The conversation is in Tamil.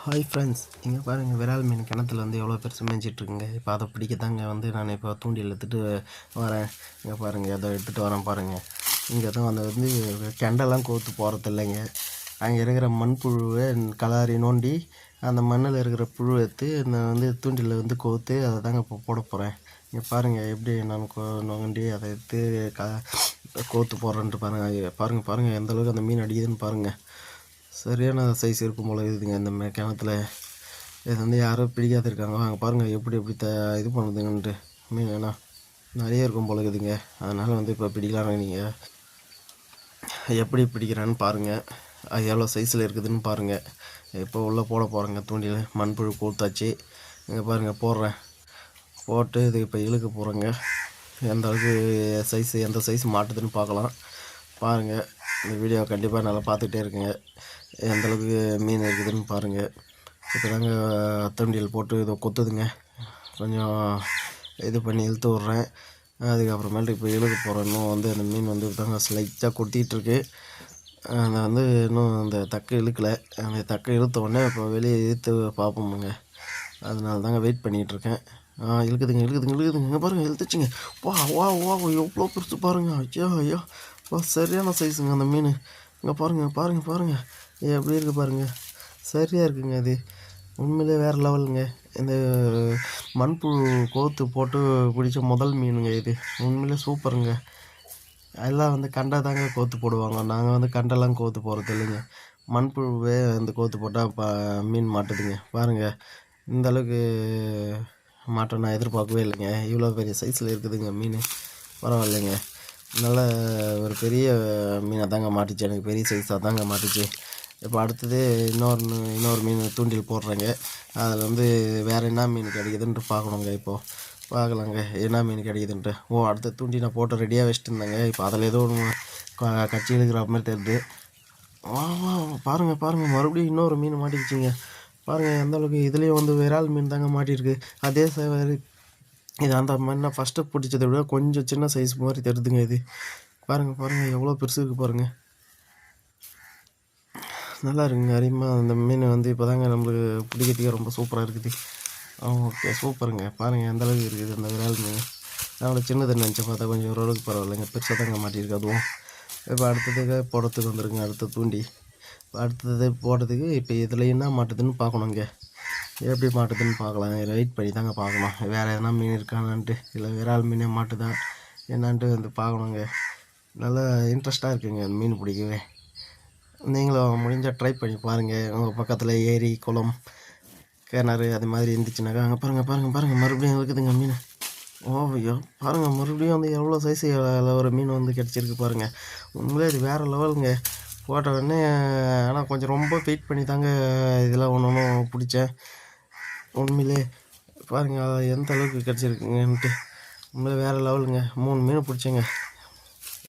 ஹாய் ஃப்ரெண்ட்ஸ் இங்கே பாருங்கள் விரால் மீன் கிணத்துல வந்து எவ்வளோ பெருசு மேய்ஞ்சிட்ருக்குங்க இப்போ அதை பிடிக்கத்தாங்க வந்து நான் இப்போ தூண்டில் எடுத்துகிட்டு வரேன். இங்கே பாருங்கள் அதை எடுத்துகிட்டு வரேன் பாருங்கள் இங்கே தான் அந்த வந்து கெண்டெல்லாம் கோத்து போகிறது இல்லைங்க அங்கே இருக்கிற மண்புழுவை கலாரி நோண்டி அந்த மண்ணில் இருக்கிற புழு எடுத்து நான் வந்து தூண்டில் வந்து கோத்து அதை தாங்க இப்போ போட போகிறேன் இங்கே பாருங்கள் எப்படி நான் கோ நோண்டி அதை எடுத்து க கோத்து போடுறேன்ட்டு பாருங்கள் பாருங்கள் பாருங்கள் எந்த அளவுக்கு அந்த மீன் அடிக்குதுன்னு பாருங்கள் சரியான சைஸ் இருக்கும் போல இருக்குதுங்க. இந்த மே கிணத்துல இது வந்து யாரும் பிடிக்காத இருக்காங்க. வாங்க பாருங்கள் எப்படி எப்படி த இது பண்ணுதுங்கன்ட்டு. மீன் வேணா நிறைய இருக்கும் போல இருக்குதுங்க. அதனால் வந்து இப்போ பிடிக்கலான்னு நீங்கள் எப்படி பிடிக்கிறான்னு பாருங்கள் அது எவ்வளோ சைஸில் இருக்குதுன்னு பாருங்கள் இப்போ உள்ளே போட போகிறேங்க தூண்டியில் மண்புழு கொடுத்தாச்சு இங்கே பாருங்கள் போடுறேன். போட்டு இது இப்போ இழுக்க போகிறேங்க எந்த அளவுக்கு சைஸ் எந்த சைஸ் மாட்டுதுன்னு பார்க்கலாம் பாருங்கள் இந்த வீடியோ கண்டிப்பாக நல்லா பார்த்துட்டே இருக்குங்க. எந்த அளவுக்கு மீன் இருக்குதுன்னு பாருங்கள் இப்போ தாங்க தூண்டில் போட்டு இதை கொத்துதுங்க. கொஞ்சம் இது பண்ணி இழுத்து விட்றேன். அதுக்கப்புறமேட்டு இப்போ இழுக்க போகிறேன் இன்னும் வந்து அந்த மீன் வந்து தாங்க ஸ்லைட்டாக கொத்திகிட்ருக்கு அதை வந்து இன்னும் அந்த தக்கை இழுக்கலை. அந்த தக்கை இழுத்த உடனே இப்போ வெளியே இழுத்து பார்ப்போமுங்க அதனால தாங்க வெயிட் பண்ணிகிட்ருக்கேன் ஆ இழுக்குதுங்க இழுக்குதுங்க இழுக்குதுங்க. இங்கே பாருங்கள் இழுத்துச்சிங்க. வா வா வா எவ்வளோ பெருசு பாருங்கள் ஐயோ ஐயோ. வா சரியான சைஸுங்க அந்த மீன். இங்கே பாருங்கள் பாருங்கள் பாருங்கள் எப்படி இருக்குது பாருங்கள் சரியாக இருக்குங்க அது. உண்மையிலே வேறு லெவலுங்க. இந்த மண்புழு கோத்து போட்டு பிடிச்ச முதல் மீனுங்க இது. உண்மையிலே சூப்பருங்க. எல்லாம் வந்து கண்டை தாங்க கோத்து போடுவாங்க. நாங்கள் வந்து கண்டெல்லாம் கோத்து போகிறது இல்லைங்க. மண்புழுவே வந்து கோத்து போட்டால் பா மீன் மாட்டுதுங்க. பாருங்கள் இந்த அளவுக்கு மாட்டை நான் எதிர்பார்க்கவே இல்லைங்க. இவ்வளோ பெரிய சைஸில் இருக்குதுங்க மீன். பரவாயில்லைங்க. நல்ல ஒரு பெரிய மீனை தாங்க மாட்டுச்சு. எனக்கு பெரிய சைஸாக தாங்க மாட்டுச்சு. இப்போ அடுத்தது இன்னொரு இன்னொரு மீன் தூண்டில் போடுறேங்க. அதில் வந்து வேறு என்ன மீன் கிடைக்குதுன்ட்டு பார்க்கணுங்க இப்போது பார்க்கலாங்க என்ன மீன் கிடைக்குதுன்ட்டு. ஓ அடுத்த தூண்டி நான் போட்டு ரெடியாக வச்சுட்டு இருந்தேங்க இப்போ அதில் ஏதோ ஒன்று கட்சி எடுக்கிற மாதிரி தெரியுது. வா வா பாருங்கள் பாருங்கள் மறுபடியும் இன்னொரு மீன் மாட்டிக்கிச்சிங்க. பாருங்கள் எந்த அளவுக்கு இதுலேயும் வந்து விரால் மீன் தாங்க மாட்டியிருக்கு. அதே ச இது அந்த மாதிரி நான் ஃபஸ்ட்டு பிடிச்சதை விட கொஞ்சம் சின்ன சைஸ் மாதிரி தெரியுதுங்க இது. பாருங்கள் பாருங்கள் எவ்வளோ பெருசு இருக்குது பாருங்கள் நல்லா இருக்குங்க. அருமையாக அந்த மீன் வந்து இப்போ தாங்க நம்மளுக்கு பிடிக்கிறதுக்கே ரொம்ப சூப்பராக இருக்குது. ஓகே சூப்பருங்க. பாருங்கள் எந்த அளவுக்கு இருக்குது அந்த விரால் மீன் நம்மளை சின்னது நினச்சி பார்த்தா கொஞ்சம் ஓரளவுக்கு பரவாயில்லைங்க. பெருசாக தாங்க மாட்டியிருக்கு அதுவும். இப்போ அடுத்ததுக்கு போடுறதுக்கு வந்துருங்க அடுத்த தூண்டி. அடுத்தது போடுறதுக்கு இப்போ இதில் என்ன மாட்டுதுன்னு பார்க்கணுங்க. எப்படி மாட்டுதுன்னு பார்க்கலாம். வெயிட் பண்ணி தாங்க பார்க்கணும். வேறு எதனா மீன் இருக்கானான்ட்டு. இல்லை விரால் மீனே மாட்டுதான் என்னான்ட்டு வந்து பார்க்கணுங்க. நல்லா இன்ட்ரெஸ்ட்டாக இருக்குங்க மீன் பிடிக்கவே. நீங்களும் முடிஞ்சால் ட்ரை பண்ணி பாருங்கள் உங்கள் பக்கத்தில் ஏரி குளம் கிணறு அது மாதிரி இருந்துச்சுனாக்கா அங்கே பாருங்கள் பாருங்கள் பாருங்கள் மறுபடியும் இருக்குதுங்க மீன்? ஓ ஐயோ. பாருங்கள் மறுபடியும் வந்து எவ்வளோ சைஸ் ஒரு மீன் வந்து கிடச்சிருக்கு பாருங்கள் உண்மையிலே இது வேறு லெவலுங்க போட்ட உடனே ஆனால் கொஞ்சம் ரொம்ப வெயிட் பண்ணி தாங்க இதெல்லாம் ஒன்று ஒன்றும் பிடிச்சேன். உண்மையிலே பாருங்கள் எந்த அளவுக்கு கிடச்சிருக்குங்கன்ட்டு. உண்மையிலே வேறு லெவலுங்க மூணு மீன் பிடிச்சேங்க.